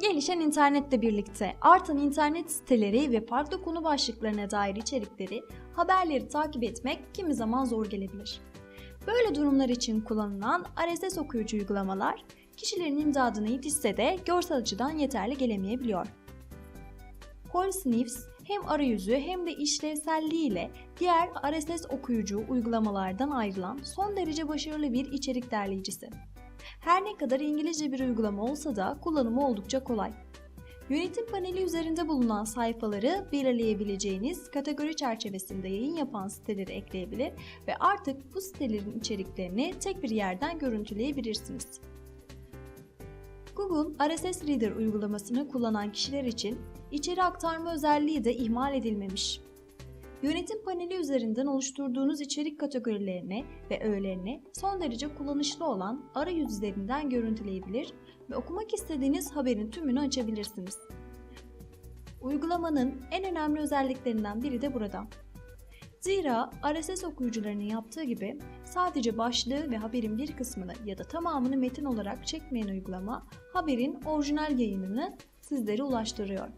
Gelişen internetle birlikte artan internet siteleri ve farklı konu başlıklarına dair içerikleri, haberleri takip etmek kimi zaman zor gelebilir. Böyle durumlar için kullanılan RSS okuyucu uygulamalar, kişilerin imdadına yetişse de görsel açıdan yeterli gelemeyebiliyor. Polsniffs hem arayüzü hem de işlevselliğiyle diğer RSS okuyucu uygulamalardan ayrılan son derece başarılı bir içerik derleyicisi. Her ne kadar İngilizce bir uygulama olsa da kullanımı oldukça kolay. Yönetim paneli üzerinde bulunan sayfaları belirleyebileceğiniz kategori çerçevesinde yayın yapan siteleri ekleyebilir ve artık bu sitelerin içeriklerini tek bir yerden görüntüleyebilirsiniz. Google RSS Reader uygulamasını kullanan kişiler için içeri aktarma özelliği de ihmal edilmemiş. Yönetim paneli üzerinden oluşturduğunuz içerik kategorilerini ve öğelerini son derece kullanışlı olan arayüz üzerinden görüntüleyebilir ve okumak istediğiniz haberin tümünü açabilirsiniz. Uygulamanın en önemli özelliklerinden biri de burada. Zira RSS okuyucularının yaptığı gibi sadece başlığı ve haberin bir kısmını ya da tamamını metin olarak çekmeyen uygulama haberin orijinal yayınını sizlere ulaştırıyor.